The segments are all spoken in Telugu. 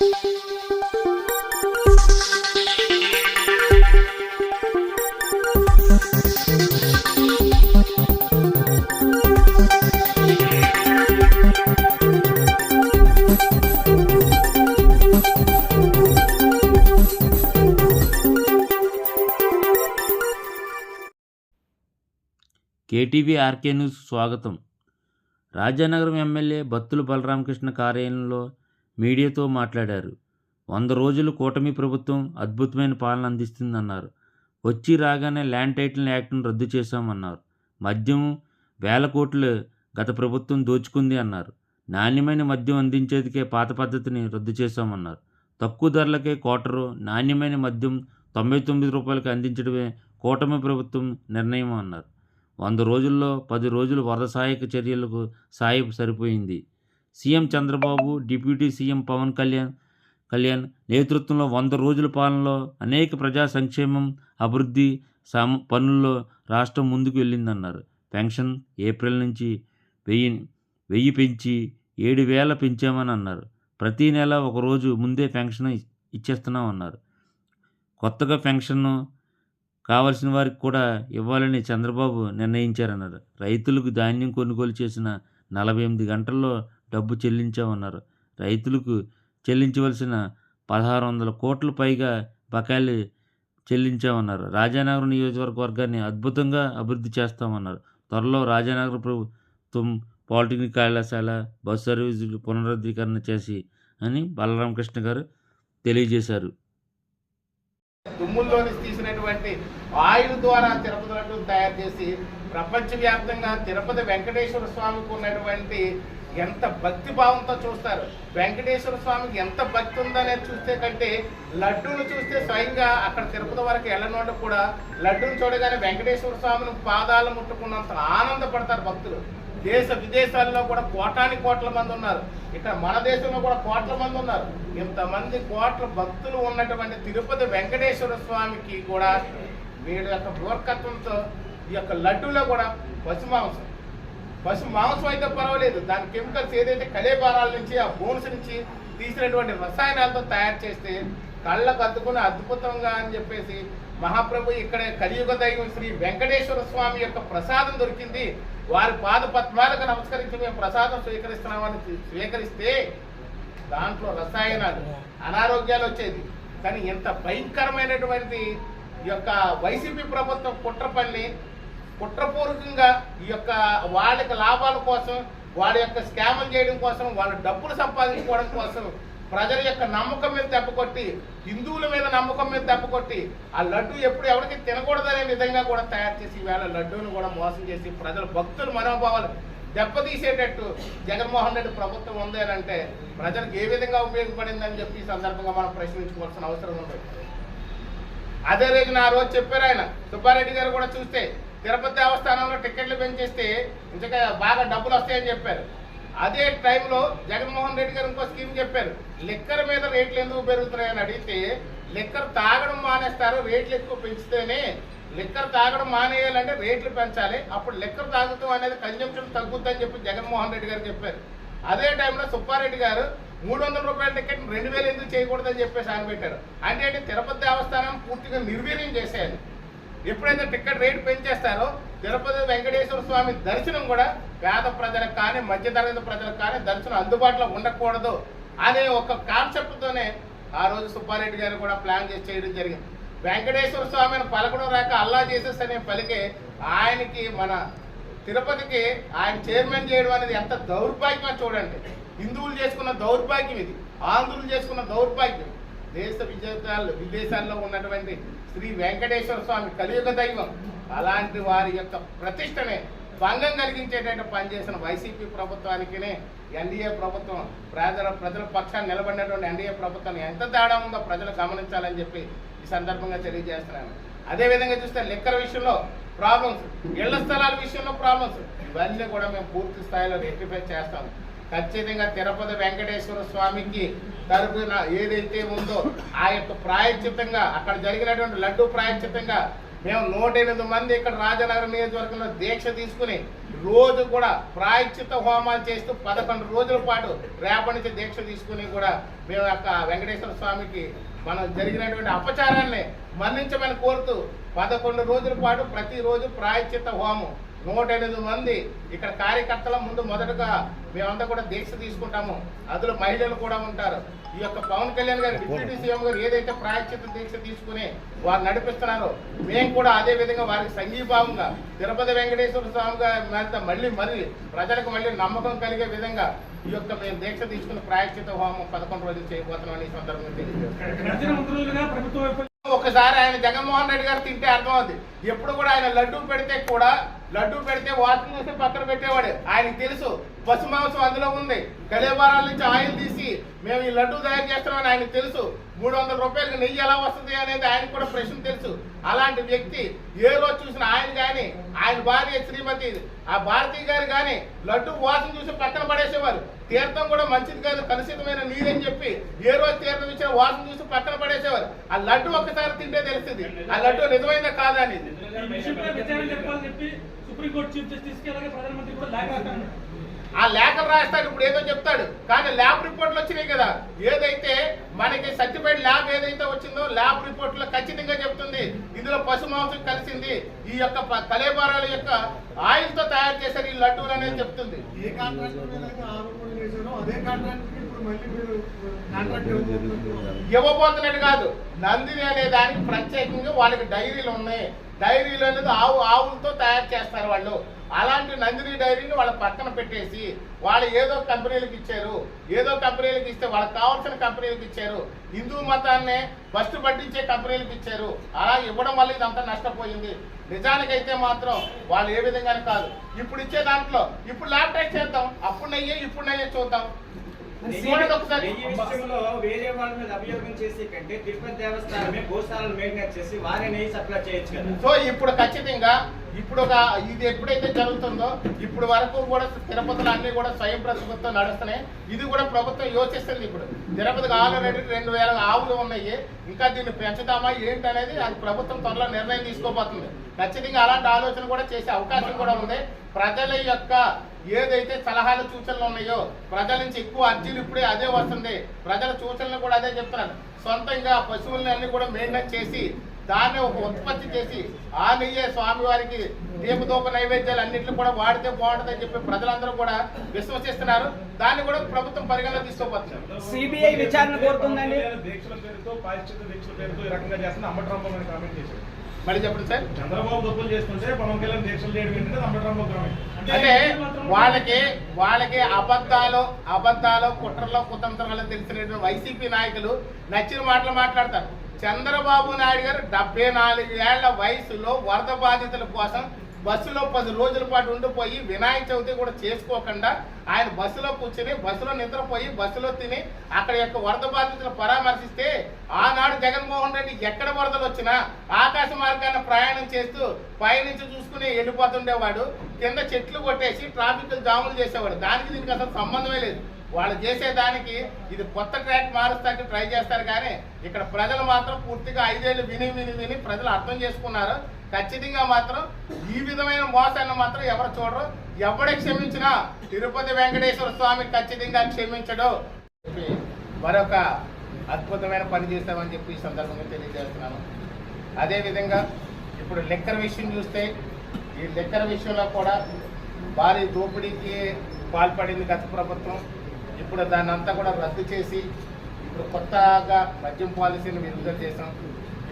కేటీవీ ఆర్కే న్యూస్ స్వాగతం. రాజానగరం ఎమ్మెల్యే బత్తుల బలరామకృష్ణ కార్యాలయంలో మీడియాతో మాట్లాడారు. వంద రోజులు కూటమి ప్రభుత్వం అద్భుతమైన పాలన అందిస్తుందన్నారు. వచ్చి రాగానే ల్యాండ్ టైటిల్ యాక్ట్ను రద్దు చేశామన్నారు. మద్యం వేల కోట్లు గత ప్రభుత్వం దోచుకుంది అన్నారు. నాణ్యమైన మద్యం అందించేందుకే పాత పద్ధతిని రద్దు చేశామన్నారు. తక్కువ ధరలకే కోటరు నాణ్యమైన మద్యం తొంభై తొమ్మిది రూపాయలకి అందించడమే కూటమి ప్రభుత్వం నిర్ణయం అన్నారు వంద రోజుల్లో పది రోజులు వరద సహాయక చర్యలకు సాయం సరిపోయింది. CM Chandrababu deputy CM Pawan Kalyan Kalyan నేతృత్వంలో వంద రోజుల పాలనలో అనేక ప్రజా సంక్షేమం అభివృద్ధి సమ పనుల్లో రాష్ట్రం ముందుకు వెళ్ళిందన్నారు. పెన్షన్ ఏప్రిల్ నుంచి వెయ్యి వెయ్యి పెంచి ఏడు వేల పెంచామని అన్నారు. ప్రతి నెల ఒక రోజు ముందే పెన్షన్ ఇ- ఇచ్చేస్తున్నాం అన్నారు కొత్తగా పెన్షన్ కావలసిన వారికి కూడా ఇవ్వాలని చంద్రబాబు నిర్ణయించారన్నారు. రైతులకు ధాన్యం కొనుగోలు చేసిన నలభై ఎనిమిది గంటల్లో డబ్బు చెల్లించామన్నారు. రైతులకు చెల్లించవలసిన పదహారు వందల కోట్ల పైగా బకాయిలు చెల్లించామన్నారు. రాజానగరం నియోజకవర్గాన్ని అద్భుతంగా అభివృద్ధి చేస్తామన్నారు. త్వరలో రాజానగర ప్రభుత్వం పాలిటెక్నిక్ కళాశాల బస్ సర్వీసులు పునరుద్ధీకరణ చేసి అని బలరామకృష్ణ గారు తెలియజేశారు. దుమ్ముల్లో తీసినటువంటి ఆయిల్ ద్వారా తిరుపతి లడ్డు తయారు చేసి ప్రపంచవ్యాప్తంగా తిరుపతి వెంకటేశ్వర స్వామికి ఉన్నటువంటి ఎంత భక్తి భావంతో చూస్తారు. వెంకటేశ్వర స్వామికి ఎంత భక్తి ఉందనేది చూస్తే కంటే లడ్డూను చూస్తే స్వయంగా అక్కడ తిరుపతి వరకు వెళ్ళనోళ్ళు కూడా లడ్డూను చూడగానే వెంకటేశ్వర స్వామిని పాదాలు ముట్టుకున్నంత ఆనందపడతారు భక్తులు. దేశ విదేశాల్లో కూడా కోటాని కోట్ల మంది ఉన్నారు. ఇక్కడ మన దేశంలో కూడా కోట్ల మంది ఉన్నారు. ఇంతమంది కోట్ల భక్తులు ఉన్నటువంటి తిరుపతి వెంకటేశ్వర స్వామికి కూడా వీడి యొక్క మూర్ఖత్వంతో ఈ యొక్క లడ్డూలో కూడా పశు మాంసం. పశు మాంసం అయితే పర్వాలేదు. దాని కెమికల్స్ ఏదైతే కలేబారాల నుంచి ఆ బోన్స్ నుంచి తీసినటువంటి రసాయనాలతో తయారు చేస్తే కళ్ళకు అద్దుకుని అద్భుతంగా అని చెప్పేసి మహాప్రభు ఇక్కడ కలియుగ దైవం శ్రీ వెంకటేశ్వర స్వామి యొక్క ప్రసాదం దొరికింది. వారి పాద పద్మాలకు నమస్కరించి మేము ప్రసాదం స్వీకరిస్తున్నామని స్వీకరిస్తే దాంట్లో రసాయనాలు అనారోగ్యాలు వచ్చేది. కానీ ఎంత భయంకరమైనటువంటి ఈ యొక్క వైసీపీ ప్రభుత్వం కుట్ర పని కుట్రపూర్వకంగా ఈ యొక్క వాళ్ళకి లాభాల కోసం వాళ్ళ యొక్క స్కామ్లు చేయడం కోసం వాళ్ళ డబ్బులు సంపాదించుకోవడం కోసం ప్రజల యొక్క నమ్మకం మీద దెబ్బకొట్టి హిందువుల మీద నమ్మకం మీద దెబ్బకొట్టి ఆ లడ్డు ఎప్పుడు ఎవరికి తినకూడదనే విధంగా కూడా తయారు చేసి ఈవేళ లడ్డూను కూడా మోసం చేసి ప్రజల భక్తుల మనోభావాలు దెబ్బతీసేటట్టు జగన్మోహన్ రెడ్డి ప్రభుత్వం ఉంది అంటే ప్రజలకు ఏ విధంగా ఉపయోగపడిందని చెప్పి సందర్భంగా మనం ప్రశ్నించుకోవాల్సిన అవసరం ఉంది. అదే రోజు నా రోజు చెప్పారు ఆయన సుబ్బారెడ్డి గారు కూడా చూస్తే తిరుపతి దేవస్థానంలో టికెట్లు పెంచేస్తే ఇంకా బాగా డబ్బులు వస్తాయని చెప్పారు. అదే టైంలో జగన్మోహన్ రెడ్డి గారు ఇంకో స్కీమ్ చెప్పారు. లిక్కర్ మీద రేట్లు ఎందుకు పెరుగుతున్నాయని అడిగితే లిక్కర్ తాగడం మానేస్తారు రేట్లు ఎక్కువ పెంచితేనే లిక్కర్ తాగడం మానేయాలంటే రేట్లు పెంచాలి. అప్పుడు లిక్కర్ తాగటం అనేది కన్జంప్షన్ తగ్గుద్దని చెప్పి జగన్మోహన్ రెడ్డి గారు చెప్పారు. అదే టైంలో సుబ్బారెడ్డి గారు మూడు వందల రూపాయల టికెట్ రెండు వేలు ఎందుకు చేయకూడదని చెప్పేసి ఆయన పెట్టారు. అంటే తిరుపతి దేవస్థానం పూర్తిగా నిర్వీర్యం చేసేయాలి. ఎప్పుడైతే టికెట్ రేటు పెంచేస్తారో తిరుపతి వెంకటేశ్వర స్వామి దర్శనం కూడా పేద ప్రజలకు కానీ మధ్యతరగతి ప్రజలకు కానీ దర్శనం అందుబాటులో ఉండకూడదు అనే ఒక కాన్సెప్ట్తోనే ఆ రోజు సుబ్బారెడ్డి గారు కూడా ప్లాన్ చేసి చేయడం జరిగింది. వెంకటేశ్వర స్వామిని పలకడం రాక అల్లా చేసేసి అనే పలికే ఆయనకి మన తిరుపతికి ఆయన చైర్మన్ చేయడం అనేది ఎంత దౌర్భాగ్యమో చూడండి. హిందువులు చేసుకున్న దౌర్భాగ్యం ఇది. ఆంధ్రులు చేసుకున్న దౌర్భాగ్యం. దేశ విదేశాల్లో విదేశాల్లో ఉన్నటువంటి శ్రీ వెంకటేశ్వర స్వామి కలియుగ దైవం అలాంటి వారి యొక్క ప్రతిష్టనే భంగం కలిగించేటట్టు పనిచేసిన వైసీపీ ప్రభుత్వానికినే ఎన్డీఏ ప్రభుత్వం ప్రజల ప్రజల పక్షాన్ని నిలబడినటువంటి ఎన్డీఏ ప్రభుత్వం ఎంత తేడా ఉందో ప్రజలు గమనించాలని చెప్పి ఈ సందర్భంగా తెలియజేస్తున్నాను. అదేవిధంగా చూస్తే లెక్కల విషయంలో ప్రాబ్లమ్స్ ఇళ్ళ స్థలాల విషయంలో ప్రాబ్లమ్స్ ఇవన్నీ కూడా మేము పూర్తి స్థాయిలో రెక్టిఫై చేస్తాం ఖచ్చితంగా తిరుపతి వెంకటేశ్వర స్వామికి తరపున ఏదైతే ఉందో ఆ యొక్క ప్రాయచితంగా అక్కడ జరిగినటువంటి లడ్డు ప్రాయచితంగా మేము నూట ఎనిమిది మంది ఇక్కడ రాజనగరం నియోజకవర్గంలో దీక్ష తీసుకుని రోజు కూడా ప్రాయచిత హోమాలు చేస్తూ పదకొండు రోజుల పాటు రేపటి నుంచి దీక్ష తీసుకుని కూడా మేము యొక్క వెంకటేశ్వర స్వామికి మనం జరిగినటువంటి అపచారాన్ని మరణించమని కోరుతూ పదకొండు రోజుల పాటు ప్రతిరోజు ప్రాయచిత హోమం. నూట ఎనిమిది మంది ఇక్కడ కార్యకర్తల ముందు మొదటగా మేమంతా కూడా దీక్ష తీసుకుంటాము. అందులో మహిళలు కూడా ఉంటారు. ఈ యొక్క పవన్ కళ్యాణ్ గారు డిప్యూటీ సీఎం గారు ఏదైతే ప్రాయశ్చిత దీక్ష తీసుకుని వారు నడిపిస్తున్నారో మేము కూడా అదే విధంగా వారికి సంఘీభావంగా తిరుపతి వెంకటేశ్వర స్వామి గారి మీద మళ్ళీ మరి ప్రజలకు మళ్ళీ నమ్మకం కలిగే విధంగా ఈ యొక్క మేము దీక్ష తీసుకుని ప్రాయశ్చిత హోమం పదకొండు రోజులు చేయబోతున్నాం ఈ సందర్భంగా వైపు ఒకసారి ఆయన జగన్మోహన్ రెడ్డి గారు తింటే అర్థమవుద్ది. ఎప్పుడు కూడా ఆయన లడ్డూ పెడితే కూడా లడ్డూ పెడితే వాటర్ చేసి పక్కన పెట్టేవాడు. ఆయనకి తెలుసు పశు మాంసం అందులో ఉంది. కలేబారాల నుంచి ఆయిల్ తీసి మేము ఈ లడ్డు తయారు చేస్తామని ఆయనకు తెలుసు. మూడు వందల రూపాయలకి నెయ్యి ఎలా వస్తుంది అనేది ఆయనకు కూడా ప్రశ్న తెలుసు. అలాంటి వ్యక్తి ఏ రోజు చూసిన ఆయన కానీ ఆయన భార్య శ్రీమతి ఆ భారతీయ గారు కానీ లడ్డు వాసన చూసి పక్కన పడేసేవారు. తీర్థం కూడా మంచిది కాదు కలుషితమైన నీరని చెప్పి ఏ రోజు తీర్థం ఇచ్చిన వాసన చూసి పక్కన పడేసేవారు. ఆ లడ్డు ఒక్కసారి తింటే తెలుస్తుంది. ఆ లడ్డు నిజమైందా కాదా అనేది. సుప్రీంకోర్టు చీఫ్ జస్టిస్కి అలాగే ప్రధానమంత్రి కూడా ఆ లేఖలు రాస్తాడు ఇప్పుడు ఏదో చెప్తాడు. కానీ ల్యాబ్ రిపోర్ట్లు వచ్చినాయి కదా. ఏదైతే మనకి సర్టిఫైడ్ ల్యాబ్ ఏదైతే వచ్చిందో ల్యాబ్ రిపోర్ట్లో ఖచ్చితంగా చెప్తుంది. ఇందులో పశు మాంసం కలిసింది. ఈ యొక్క కలేబారాల యొక్క ఆయిల్తో తయారు చేశారు ఈ లడ్డూలు అనేది చెప్తుంది. ఏ కాంట్రాక్ట్. ఇవ్వబోతున్నట్టు కాదు. నందిని అనే దానికి ప్రత్యేకంగా వాళ్ళకి డైరీలు ఉన్నాయి. డైరీలు అనేది ఆవు ఆవులతో తయారు చేస్తారు వాళ్ళు. అలాంటి నందిని డైరీని వాళ్ళ పక్కన పెట్టేసి వాళ్ళు ఏదో కంపెనీలకు ఇచ్చారు ఏదో కంపెనీలకు ఇస్తే వాళ్ళకి కావాల్సిన కంపెనీలకు ఇచ్చారు హిందూ మతాన్ని ఫస్ట్ పట్టించే కంపెనీలకు ఇచ్చారు అలా ఇవ్వడం వల్ల ఇదంతా నష్టపోయింది. నిజానికైతే మాత్రం వాళ్ళు ఏ విధంగానే కాదు. ఇప్పుడు ఇచ్చే దాంట్లో ఇప్పుడు ల్యాబ్ టెస్ట్ చేద్దాం అప్పుడు నయ్యే ఇప్పుడు నయ్యే చూద్దాం. విషయంలో వేరే వాళ్ళ మీద అభియోగం చేసే కంటే తిరుపతి దేవస్థానమే గోశాలను మెయింటైన్ చేసి వారే నెయ్యి సప్లై చేయొచ్చు కదా. సో ఇప్పుడు ఖచ్చితంగా ఇప్పుడు ఒక ఇది ఎప్పుడైతే జరుగుతుందో ఇప్పుడు వరకు కూడా తిరుపతిలో అన్ని కూడా స్వయం ప్రభుత్వం నడుస్తున్నాయి. ఇది కూడా ప్రభుత్వం యోచిస్తుంది ఇప్పుడు. తిరుపతికి ఆల్రెడీ రెండు వేల ఆవులు ఉన్నాయి. ఇంకా దీన్ని పెంచుదామా ఏంటి అనేది అది ప్రభుత్వం త్వరలో నిర్ణయం తీసుకోబోతుంది. ఖచ్చితంగా అలాంటి ఆలోచన కూడా చేసే అవకాశం కూడా ఉంది. ప్రజల యొక్క ఏదైతే సలహాలు సూచనలు ఉన్నాయో ప్రజల నుంచి ఎక్కువ అర్జీలు ఇప్పుడే అదే వస్తుంది. ప్రజల సూచనలు కూడా అదే చెప్తున్నారు. సొంతంగా పశువులని అన్ని కూడా మెయింటైన్ చేసి దాన్ని ఒక ఉత్పత్తి చేసి ఆ నెయ్యే స్వామివారికి దీపదూప నైవేద్యాలు అన్నింటిని కూడా వాడితే బాగుంటుందని చెప్పి ప్రజలందరూ కూడా విశ్వసిస్తున్నారు. దాన్ని కూడా ప్రభుత్వం పరిగణలో తీసుకోబోతున్నారు. సిబిఐ విచారణ కోరుతుందండి. దీక్షల పేరుతో పాశ్చాత్య దీక్షల పేరుతో ఈ రకంగా చేస్తున్న అంబటరాంబాబు అని కామెంట్ చేశారు. మళ్ళీ చెప్పండి సార్. చంద్రబాబు తప్పులు చేస్తుంటే పవన్ కళ్యాణ్ దీక్షలు చేయడం ఏంటంటే అంబటరాంబాబు కామెంట్. అంటే వాళ్ళకి వాళ్ళకి అబద్ధాలు అబద్ధాలు కుట్రలో కుతంత్రాలు తెలిసినటువంటి వైసీపీ నాయకులు నచ్చిన మాటలు మాట్లాడతారు. చంద్రబాబు నాయుడు గారు డెబ్బై నాలుగు ఏళ్ళ వయసులో వరద బాధితుల కోసం బస్సులో పది రోజుల పాటు ఉండిపోయి వినాయక చవితి కూడా చేసుకోకుండా ఆయన బస్సులో కూర్చుని బస్సులో నిద్రపోయి బస్సులో తిని అక్కడ యొక్క వరద బాధితులు పరామర్శిస్తే ఆనాడు జగన్మోహన్ రెడ్డి ఎక్కడ వరదలు వచ్చినా ఆకాశ మార్గాన్ని ప్రయాణం చేస్తూ పైనుంచి చూసుకుని వెళ్ళిపోతుండేవాడు. కింద చెట్లు కొట్టేసి ట్రాఫిక్ జాములు చేసేవాడు. దానికి దీనికి అసలు సంబంధమే లేదు. వాళ్ళు చేసేదానికి ఇది కొత్త ట్రాక్ మారుస్తానికి ట్రై చేస్తారు కానీ ఇక్కడ ప్రజలు మాత్రం పూర్తిగా ఐదేళ్ళు విని విని విని ప్రజలు అర్థం చేసుకున్నారు. ఖచ్చితంగా మాత్రం ఈ విధమైన మోసాన్ని మాత్రం ఎవరు చూడరు. ఎవడే క్షమించినా తిరుపతి వెంకటేశ్వర స్వామి ఖచ్చితంగా క్షమించడు. మరొక అద్భుతమైన పని చేస్తామని చెప్పి ఈ సందర్భంగా తెలియజేస్తున్నాను. అదేవిధంగా ఇప్పుడు లెక్కర్ విషయం చూస్తే ఈ లెక్కర్ విషయంలో కూడా భారీ దోపిడీకి పాల్పడింది గత ప్రభుత్వం. ఇప్పుడు దాన్ని అంతా కూడా రద్దు చేసి ఇప్పుడు కొత్తగా మద్యం పాలసీని విడుదల చేసాం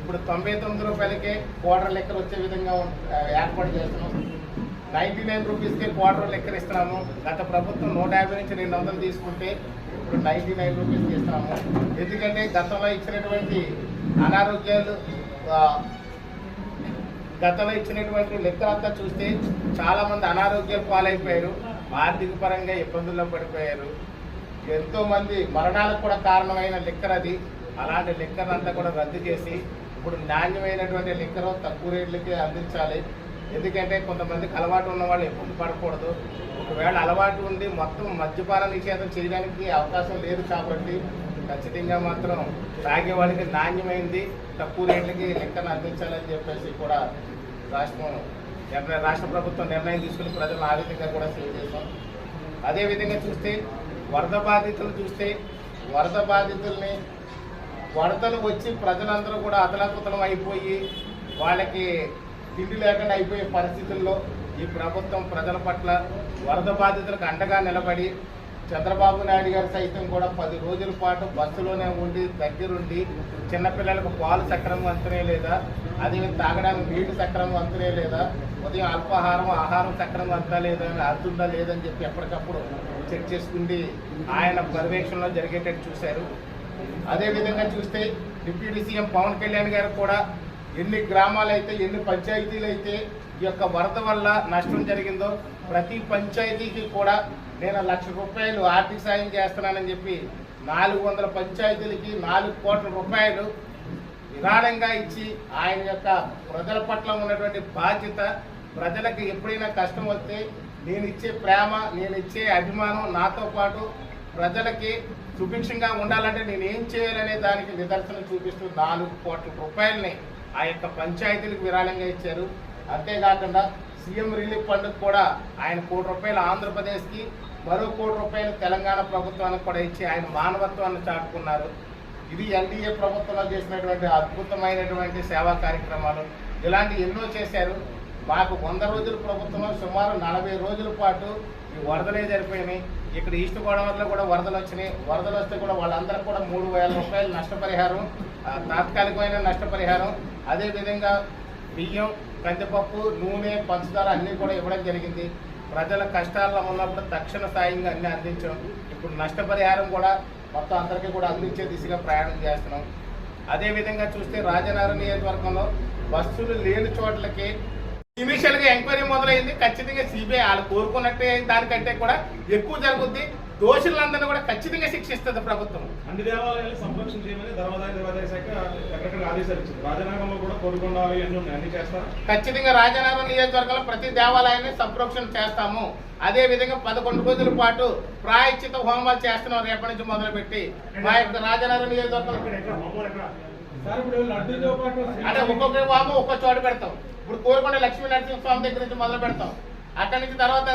ఇప్పుడు తొంభై తొమ్మిది రూపాయలకే క్వార్టర్ లెక్కలు వచ్చే విధంగా ఏర్పాటు చేస్తున్నాం. నైంటీ నైన్ రూపీస్కే క్వార్టర్ లెక్కలు ఇస్తున్నాము. గత ప్రభుత్వం నూట యాభై నుంచి రెండు వందలు తీసుకుంటే ఇప్పుడు నైంటీ నైన్ రూపీస్కి ఇస్తున్నాము ఎందుకంటే గతంలో ఇచ్చినటువంటి అనారోగ్యాలు గతంలో ఇచ్చినటువంటి లెక్కలంతా చూస్తే చాలామంది అనారోగ్య పాలైపోయారు. ఆర్థిక పరంగా ఇబ్బందుల్లో పడిపోయారు. ఎంతో మంది మరణాలకు కూడా కారణమైన లిక్కర్ అది. అలాంటి లిక్కర్ అంతా కూడా రద్దు చేసి ఇప్పుడు నాణ్యమైనటువంటి లిక్కర్ తక్కువ రేట్లకి అందించాలి. ఎందుకంటే కొంతమందికి అలవాటు ఉన్న వాళ్ళు ఇబ్బంది పడకూడదు. ఒకవేళ అలవాటు ఉండి మొత్తం మద్యపాన నిషేధం చేయడానికి అవకాశం లేదు కాబట్టి ఖచ్చితంగా మాత్రం తాగే వాళ్ళకి నాణ్యమైంది తక్కువ రేట్లకి లెక్కను అందించాలని చెప్పేసి కూడా రాష్ట్రం నిర్ణయం రాష్ట్ర ప్రభుత్వం నిర్ణయం తీసుకుని ప్రజలను ఆ విధంగా కూడా సేవ్ చేస్తాం. అదేవిధంగా చూస్తే వరద బాధితులు చూస్తే వరద బాధితుల్ని వరదలు వచ్చి ప్రజలందరూ కూడా అతలాకుతలం అయిపోయి వాళ్ళకి తిండి లేకుండా అయిపోయే పరిస్థితుల్లో ఈ ప్రభుత్వం ప్రజల పట్ల వరద బాధితులకు అండగా నిలబడి చంద్రబాబు నాయుడు గారు సైతం కూడా పది రోజుల పాటు బస్సులోనే ఉండి దగ్గరుండి చిన్నపిల్లలకు పాలు సక్రమం అంతనే లేదా అదేవిధంగా తాగడానికి నీళ్ళు సక్రమం అంతనే లేదా ఉదయం అల్పాహారం ఆహారం చక్రం అంతా లేదా అర్థుందా లేదని చెప్పి ఎప్పటికప్పుడు చెక్ చేసుకుండి ఆయన పర్యవేక్షణలో జరిగేటట్టు చూశారు. అదేవిధంగా చూస్తే డిప్యూటీ సీఎం పవన్ కళ్యాణ్ గారు కూడా ఎన్ని గ్రామాలు అయితే ఎన్ని పంచాయతీలు అయితే ఈ యొక్క వరద వల్ల నష్టం జరిగిందో ప్రతి పంచాయతీకి కూడా నేను లక్ష రూపాయలు ఆర్థిక సాయం చేస్తున్నానని చెప్పి నాలుగు వందల పంచాయతీలకి నాలుగు కోట్ల రూపాయలు విరాళంగా ఇచ్చి ఆయన యొక్క ప్రజల పట్ల ఉన్నటువంటి బాధ్యత ప్రజలకు ఎప్పుడైనా కష్టం వస్తే నేను ఇచ్చే ప్రేమ నేను ఇచ్చే అభిమానం నాతో పాటు ప్రజలకి సుభిక్షంగా ఉండాలంటే నేను ఏం చేయాలనే దానికి నిదర్శనం చూపిస్తూ నాలుగు కోట్ల రూపాయలని ఆ యొక్క పంచాయతీలకు విరాళంగా ఇచ్చారు. అంతేకాకుండా సీఎం రిలీఫ్ ఫండ్ కూడా ఆయన కోటి రూపాయలు ఆంధ్రప్రదేశ్కి మరో కోటి రూపాయలు తెలంగాణ ప్రభుత్వానికి కూడా ఇచ్చి ఆయన మానవత్వాన్ని చాటుకున్నారు. ఇది ఎన్డీఏ ప్రభుత్వంలో చేసినటువంటి అద్భుతమైనటువంటి సేవా కార్యక్రమాలు. ఇలాంటి ఎన్నో చేశారు. మాకు వంద రోజుల ప్రభుత్వంలో సుమారు నలభై రోజుల పాటు ఈ వరదలే జరిపోయినాయి. ఇక్కడ ఈస్ట్ గోదావరిలో కూడా వరదలు వచ్చినాయి. వరదలు వస్తే కూడా వాళ్ళందరూ కూడా మూడు వేల రూపాయలు నష్టపరిహారం తాత్కాలికమైన నష్టపరిహారం. అదేవిధంగా బియ్యం కందిపప్పు నూనె పంచదార అన్నీ కూడా ఇవ్వడం జరిగింది. ప్రజల కష్టాల్లో ఉన్నప్పుడు తక్షణ సాయంగా అన్నీ అందించాం ఇప్పుడు నష్టపరిహారం కూడా మొత్తం అందరికీ కూడా అందించే దిశగా ప్రయాణం చేస్తున్నాం. అదేవిధంగా చూస్తే రాజనగర నియోజకవర్గంలో బస్సులు లేని చోట్లకి ఇనిషియల్గా ఎంక్వైరీ మొదలైంది. ఖచ్చితంగా సిబిఐ వాళ్ళు కోరుకున్నట్టే దానికంటే కూడా ఎక్కువ జరుగుద్ది. దోషులందరినీ కూడా ఖచ్చితంగా శిక్షిస్తుంది ప్రభుత్వం. అన్ని దేవాలయాలు సంరక్షణ చేయమని ధర్మదాయ దేవాదాయ శాఖ ఎక్కడెక్కడ ఆదేశాలు ఇచ్చింది. రాజనగరంలో కూడా కోరుకొండాలి అన్ని ఉన్నాయి. అన్ని చేస్తారా? ఖచ్చితంగా రాజనగరం నియోజకవర్గంలో ప్రతి దేవాలయాన్ని సంప్రోక్షణ చేస్తాము. అదే విధంగా పదకొండు రోజుల పాటు ప్రాయశ్చిత హోమాలు చేస్తున్నాం రేపటి నుంచి మొదలుపెట్టి. మా యొక్క రాజనగరం నియోజకవర్గంలో అంటే ఒక్కొక్క హోమం ఒక్కొక్క చోట పెడతాం. ఇప్పుడు కోరుకొండ లక్ష్మీ నరసింహ స్వామి దగ్గర నుంచి మొదలు పెడతాం. అక్కడి నుంచి తర్వాత